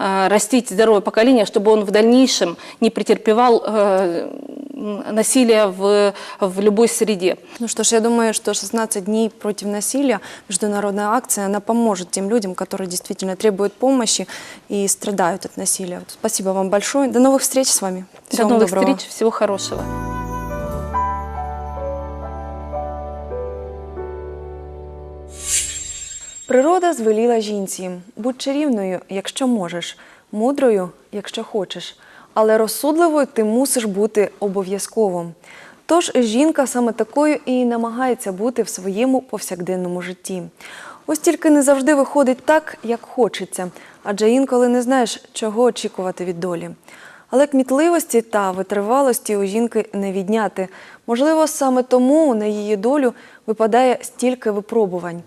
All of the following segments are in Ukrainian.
э, растить здоровое поколение, чтобы он в дальнейшем не претерпевал э, м, насилия в, в любой среде. Ну что ж, я думаю, что 16 дней против насилия, международная акция, она поможет тем людям, которые действительно требуют помощи и страдают от насилия. Вот Спасибо вам большое. До новых встреч с вами. Всего До вам новых доброго. встреч, всего хорошего. Природа звеліла жінці будь чарівною, якщо можеш, мудрою, якщо хочеш, але розсудливою ти мусиш бути обов'язково. Тож жінка саме такою і намагається бути в своєму повсякденному житті. Ось тільки не завжди виходить так, як хочеться, адже інколи не знаєш, чого очікувати від долі. Але кмітливості та витривалості у жінки не відняти. Можливо, саме тому на її долю випадає стільки випробувань.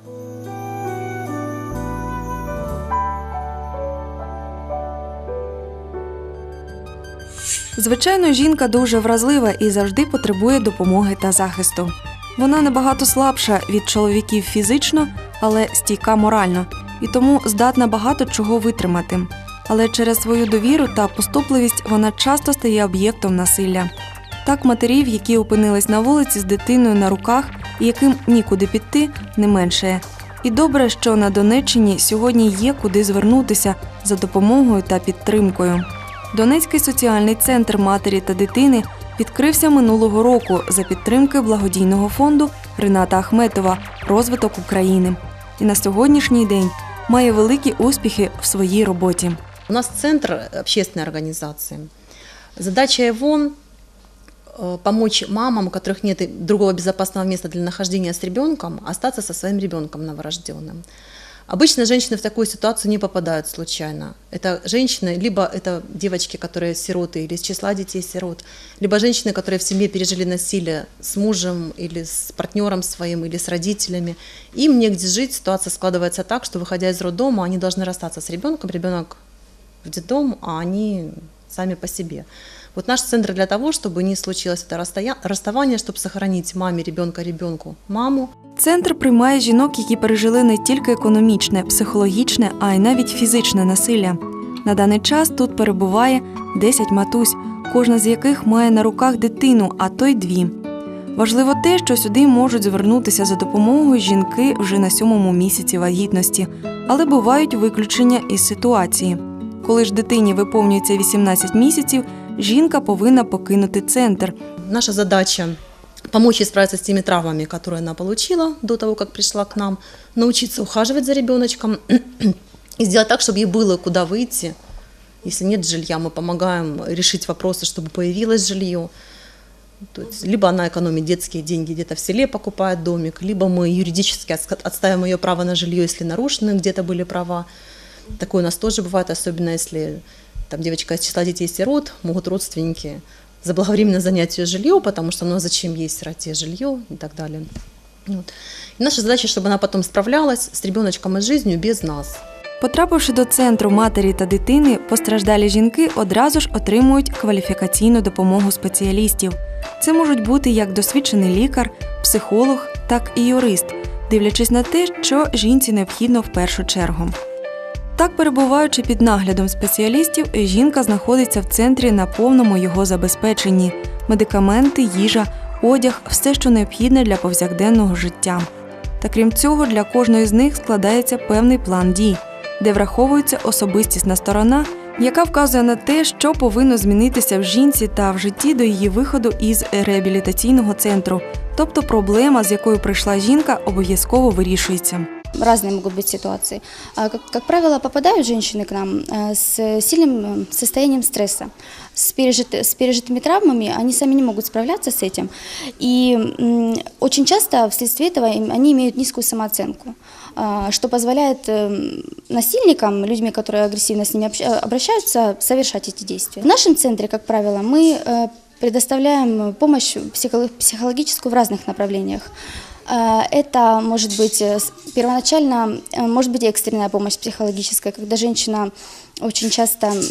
Звичайно, жінка дуже вразлива і завжди потребує допомоги та захисту. Вона набагато слабша від чоловіків фізично, але стійка морально, і тому здатна багато чого витримати. Але через свою довіру та поступливість вона часто стає об'єктом насилля. Так матерів, які опинились на вулиці з дитиною на руках яким нікуди піти, не меншає. І добре, що на Донеччині сьогодні є куди звернутися за допомогою та підтримкою. Донецький соціальний центр матері та дитини відкрився минулого року за підтримки благодійного фонду Рената Ахметова Розвиток України. І на сьогоднішній день має великі успіхи в своїй роботі. У нас центр общественной организации. Задача его э, помочь мамам, у которых нет другого безопасного места для нахождения с ребенком, остаться со своим ребенком новорожденным. Обычно женщины в такую ситуацию не попадают случайно. Это женщины, либо это девочки, которые сироты или из числа детей-сирот, либо женщины, которые в семье пережили насилие с мужем или с партнером своим, или с родителями. Им негде жить, ситуация складывается так, что выходя из роддома, они должны расстаться с ребенком, ребенок в детдом, а они сами по себе. Вот наш центр для того, чтобы не случилось это расстоя- расставание, чтобы сохранить маме, ребенка, ребенку маму, Центр приймає жінок, які пережили не тільки економічне, психологічне, а й навіть фізичне насилля. На даний час тут перебуває 10 матусь, кожна з яких має на руках дитину, а то й дві. Важливо те, що сюди можуть звернутися за допомогою жінки вже на сьомому місяці вагітності, але бувають виключення із ситуації. Коли ж дитині виповнюється 18 місяців, жінка повинна покинути центр, Наша задача помочь ей справиться с теми травмами, которые она получила до того, как пришла к нам, научиться ухаживать за ребеночком и сделать так, чтобы ей было куда выйти. Если нет жилья, мы помогаем решить вопросы, чтобы появилось жилье. То есть, либо она экономит детские деньги, где-то в селе покупает домик, либо мы юридически отска- отстаиваем ее право на жилье, если нарушены где-то были права. Такое у нас тоже бывает, особенно если там девочка из числа детей-сирот, могут родственники заблаговременно занять ее жилье, потому что ну а зачем ей сироте жилье и так далее. Вот. И наша задача, чтобы она потом справлялась с ребеночком с жизнью без нас. Потрапивши до центру матері та дитини, постраждалі жінки одразу ж отримують кваліфікаційну допомогу спеціалістів. Це можуть бути як досвідчений лікар, психолог, так і юрист, дивлячись на те, що жінці необхідно в першу чергу. Так, перебуваючи під наглядом спеціалістів, жінка знаходиться в центрі на повному його забезпеченні: медикаменти, їжа, одяг, все, що необхідне для повсякденного життя. Та крім цього, для кожної з них складається певний план дій, де враховується особистісна сторона, яка вказує на те, що повинно змінитися в жінці та в житті до її виходу із реабілітаційного центру. Тобто проблема, з якою прийшла жінка, обов'язково вирішується. Разные могут быть ситуации. А, Как, как правило, попадают женщины к нам э, с сильным э, состоянием стресса, с, пережит- с пережитыми травмами, они сами не могут справляться с этим. И очень часто вследствие этого они имеют низкую самооценку, а, что позволяет эм, насильникам, людьми, которые агрессивно с ними э, обращаются, совершать эти действия. В нашем центре, как правило, мы э, предоставляем помощь психоло- психологическую в разных направлениях. Э, Это может быть э, с- первоначально, э, может быть экстренная помощь психологическая, когда женщина очень часто м,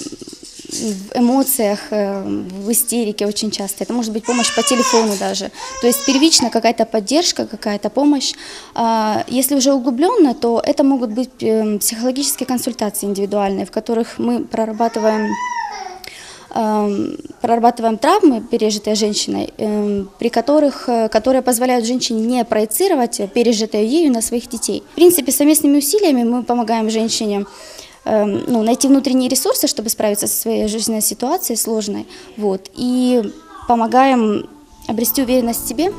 в эмоциях, э, в истерике очень часто. Это может быть помощь по телефону даже. То есть первично какая-то поддержка, какая-то помощь. А Если уже углубленно, то это могут быть э, психологические консультации индивидуальные, в которых мы прорабатываем эм, прорабатываем травмы, пережитые женщиной, эм, при которых, э, которые позволяют женщине не проецировать пережитое ею на своих детей. В принципе, совместными усилиями мы помогаем женщине эм, ну, найти внутренние ресурсы, чтобы справиться со своей жизненной ситуацией сложной, вот, и помогаем обрести уверенность в себе,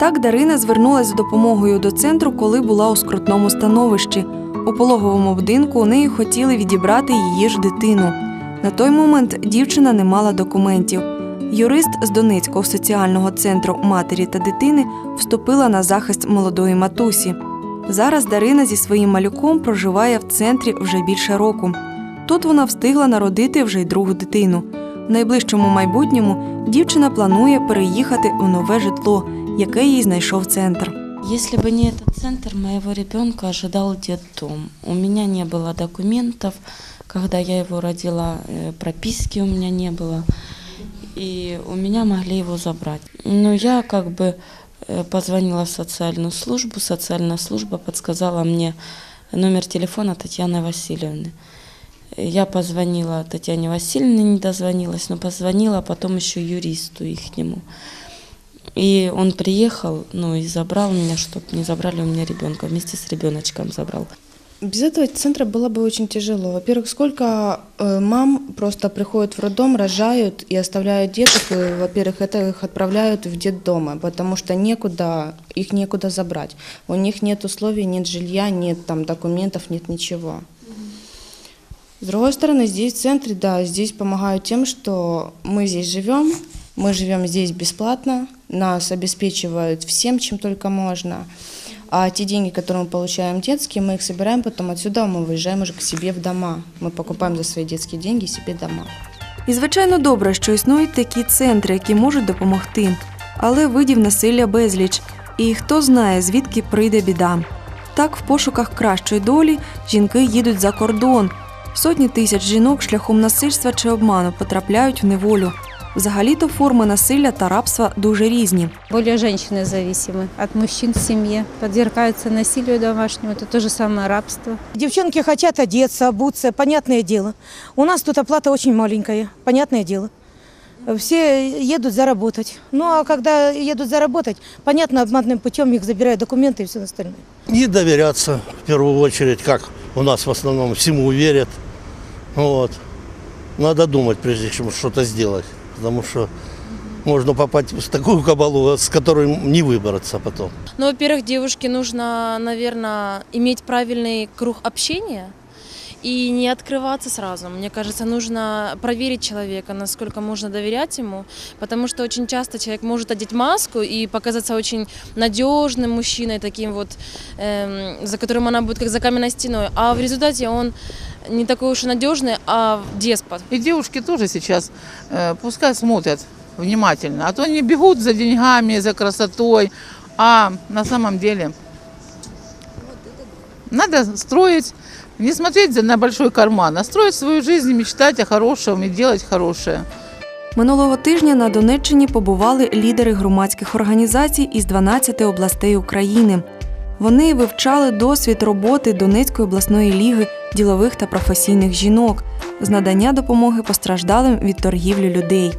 Так Дарина звернулася з допомогою до центру, коли була у скрутному становищі. У пологовому будинку у неї хотіли відібрати її ж дитину. На той момент дівчина не мала документів. Юрист з Донецького соціального центру матері та дитини вступила на захист молодої матусі. Зараз Дарина зі своїм малюком проживає в центрі вже більше року. Тут вона встигла народити вже й другу дитину. В найближчому майбутньому дівчина планує переїхати у нове житло, яке їй знайшов центр. Если бы не этот центр, моего ребенка ожидал детдом. У меня не было документов, когда я его родила, э, прописки у меня не было, и у меня могли его забрать. Но я как бы э, позвонила в социальную службу, социальная служба подсказала мне номер телефона Татьяны Васильевны. Я позвонила Татьяне Васильевне, не дозвонилась, но позвонила потом еще юристу ихнему. И он приехал, ну и забрал меня, чтобы не забрали у меня ребенка, вместе с ребеночком забрал. Без этого центра было бы очень тяжело. Во-первых, сколько э, мам просто приходят в роддом, рожают и оставляют деток, и, во-первых, это их отправляют в детдомы, потому что некуда, их некуда забрать. У них нет условий, нет жилья, нет там документов, нет ничего. С другой стороны, здесь в центре, да, здесь помогают тем, что мы здесь живем, мы живем здесь бесплатно, нас обеспечивают всем, чем только можно. А те деньги, которые мы получаем детские, мы их собираем потом отсюда, мы выезжаем уже к себе в дома. Мы покупаем за свои детские деньги себе дома. І звичайно добре, що існують такі центри, які можуть допомогти. Але видів насилля безліч, і хто знає, звідки прийде біда. Так, в пошуках кращої долі жінки їдуть за кордон. Сотні тисяч жінок шляхом насильства чи обману потрапляють в неволю. Взагалі-то форми насилля та рабства дуже різні. Более женщины зависимы от мужчин в семье, подвергаются насилию домашнему. Это то же самое рабство. Девчонки хотят одеться, обуться, понятное дело. У нас тут оплата очень маленькая, понятное дело. Все едут заработать. Ну а когда едут заработать, понятно, обманным путем их забирают документы и все остальное. Не доверяться в первую очередь, как у нас в основном всему верят. Вот. Надо думать, прежде чем что-то сделать. Потому что можно попасть в такую кабалу, с которой не выбраться потом. Ну, во-первых, девушке нужно, наверное, иметь правильный круг общения и не открываться сразу. Мне кажется, нужно проверить человека, насколько можно доверять ему, потому что очень часто человек может одеть маску и показаться очень надежным мужчиной, таким вот, эм, за которым она будет как за каменной стеной, а в результате он не такой уж и надежный, а деспот. И девушки тоже сейчас э, пускай смотрят внимательно, а то они бегут за деньгами, за красотой, а на самом деле надо строить, не смотреть на большой карман, а строить свою жизнь, мечтать о хорошем и делать хорошее. Минулого тижня на Донеччині побували лідери громадських організацій із 12 областей України. Вони вивчали досвід роботи Донецької обласної ліги ділових та професійних жінок з надання допомоги постраждалим від торгівлі людей.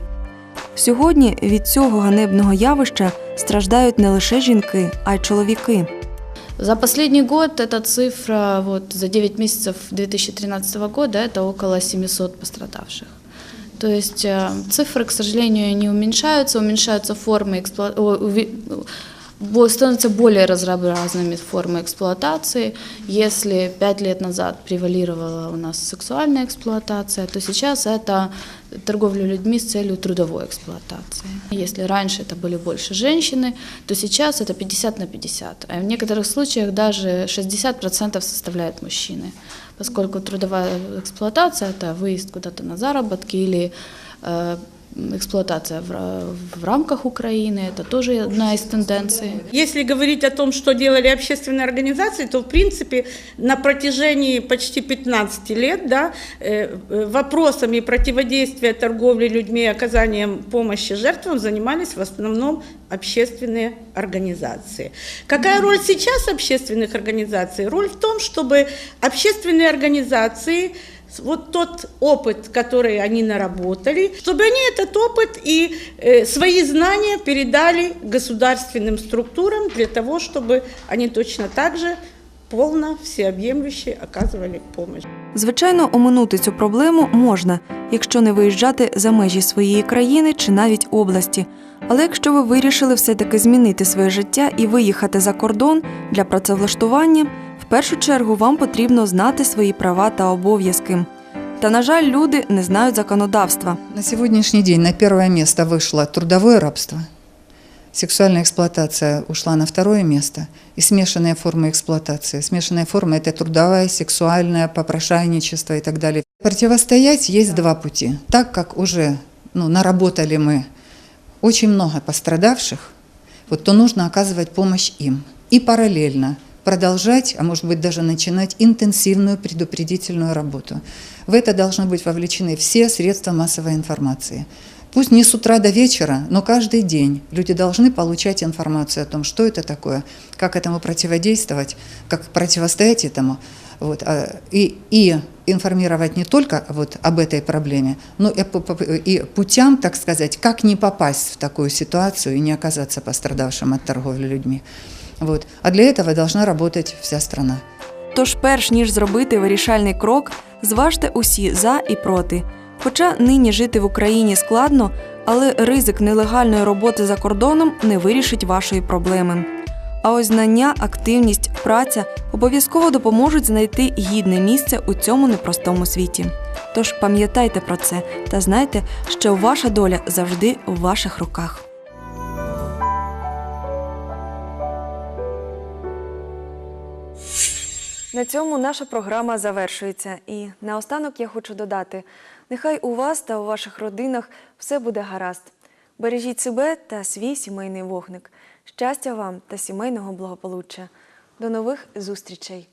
Сьогодні від цього ганебного явища страждають не лише жінки, а й чоловіки. За последний год эта цифра вот, за 9 месяцев 2013 года это около 700 пострадавших. То есть э, цифры, к сожалению, не уменьшаются, уменьшаются формы эксплуатации, становятся более разнообразными формы эксплуатации. Если пять лет назад превалировала у нас сексуальная эксплуатация, то сейчас это торговля людьми с целью трудовой эксплуатации. Если раньше это были больше женщины, то сейчас это 50 на 50. А в некоторых случаях даже 60% составляют мужчины, поскольку трудовая эксплуатация – это выезд куда-то на заработки или э, эксплуатация в, ра- в рамках Украины, это тоже одна из тенденций. Если говорить о том, что делали общественные организации, то, в принципе, на протяжении почти 15 лет да, э, э, вопросами противодействия торговли людьми и оказанием помощи жертвам занимались в основном общественные организации. Какая роль сейчас общественных организаций? Роль в том, чтобы общественные организации вот тот опыт, который они наработали, чтобы они этот опыт и э, свои знания передали государственным структурам для того, чтобы они точно так же полно, всеобъемлюще оказывали помощь. Звичайно, оминути цю проблему можна, якщо не виїжджати за межі своєї країни чи навіть області. Але якщо ви вирішили все-таки змінити своє життя і виїхати за кордон для працевлаштування, в першу чергу вам потрібно знати свої права та обов'язки. Та, на жаль, люди не знають законодавства. На сегодняшний день на первое место вышло трудовое рабство, сексуальная эксплуатация ушла на второе место и смешанные формы эксплуатации. Смешанные формы – это трудовая, сексуальная, попрошайничество и так далее. Противостоять есть два пути. Так как уже ну, наработали мы очень много пострадавших, вот, то нужно оказывать помощь им. И параллельно продолжать, а может быть даже начинать интенсивную предупредительную работу. В это должны быть вовлечены все средства массовой информации. Пусть не с утра до вечера, но каждый день люди должны получать информацию о том, что это такое, как этому противодействовать, как противостоять этому. Вот, а, и, и информировать не только вот об этой проблеме, но и, и путям, так сказать, как не попасть в такую ситуацию и не оказаться пострадавшим от торговли людьми. Вот. А для этого должна работать вся страна. Тож, перш ніж зробити вирішальний крок, зважте усі за і проти. Хоча нині жити в Україні складно, але ризик нелегальної роботи за кордоном не вирішить вашої проблеми. А ось знання, активність, праця обов'язково допоможуть знайти гідне місце у цьому непростому світі. Тож пам'ятайте про це та знайте, що ваша доля завжди в ваших руках. На цьому наша програма завершується. І наостанок я хочу додати: нехай у вас та у ваших родинах все буде гаразд. Бережіть себе та свій сімейний вогник. Щастя вам та сімейного благополуччя. До нових зустрічей!